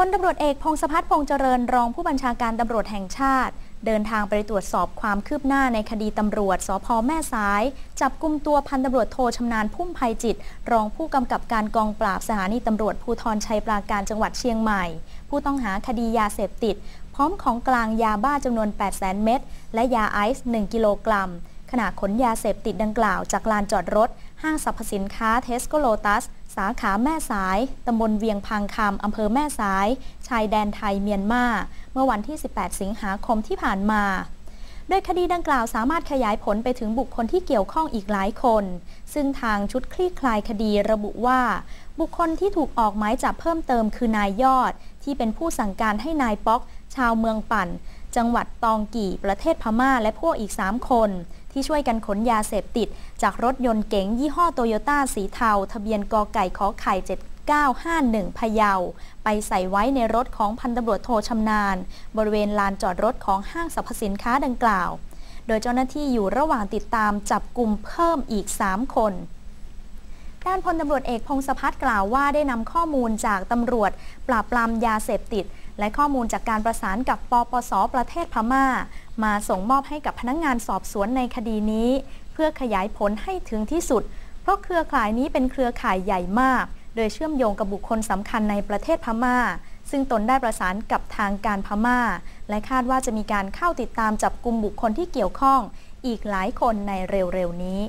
พลตำรวจเอกพงศพัฒน์พงษ์เจริญรองผู้บัญชาการตำรวจแห่งชาติ เดินทางไปตรวจสอบความคืบหน้าในคดีตำรวจสพแม่สาย จับกลุ่มตัวพันตำรวจโทชำนาญพุ่มภัยจิต รองผู้กำกับการกองปราบสถานีตำรวจภูธรชัยปราการจังหวัดเชียงใหม่ ผู้ต้องหาคดียาเสพติด พร้อมของกลางยาบ้าจำนวน 800,000 เม็ดและยาไอซ์ 1 กิโลกรัมขณะขนยาเสพติดดังกล่าวจากลานจอดรถ ห้างสรรพสินค้าเทสโกโลตัส สาขาแม่สาย ตำบลเวียงพังคำอำเภอแม่สาย ชายแดนไทยเมียนมา เมื่อวันที่ 18 สิงหาคมที่ผ่านมา โดยคดีดังกล่าวสามารถขยายผลไปถึงบุคคลที่เกี่ยวข้องอีกหลายคน ซึ่งทางชุดคลี่คลายคดีระบุว่า บุคคลที่ถูกออกหมายจับเพิ่มเติมคือนายยอด ที่เป็นผู้สั่งการให้นายป๊อก ชาวเมืองปั่น จังหวัดตองกี่ ประเทศพม่า และพวกอีก 3 คน ที่ช่วยกันขนยาเสพติด จากรถยนต์เก๋งยี่ห้อโตโยต้าสีเทา ทะเบียนกอไก่ขอไข่ 7951 พะเยา ไปใส่ไว้ในรถของพันตำรวจโทชำนาญ บริเวณลานจอดรถของห้างสรรพสินค้าดังกล่าว โดยเจ้าหน้าที่อยู่ระหว่างติดตามจับกลุ่มเพิ่มอีก 3 คนด้านพลตำรวจเอกพงศพัฒน์กล่าวว่าได้นำข้อมูลจากตำรวจ ปราบปรามยาเสพติด และข้อมูลจากการประสานกับปปส ประเทศพม่า มาส่งมอบให้กับพนักงงานสอบสวนในคดีนี้ เพื่อขยายผลให้ถึงที่สุด เพราะเครือข่ายนี้เป็นเครือข่ายใหญ่มาก โดยเชื่อมโยงกับบุคคลสำคัญในประเทศพม่า ซึ่งตนได้ประสานกับทางการพม่า และคาดว่าจะมีการเข้าติดตามจับกลุ่มบุคคลที่เกี่ยวข้อง อีกหลายคนในเร็วๆนี้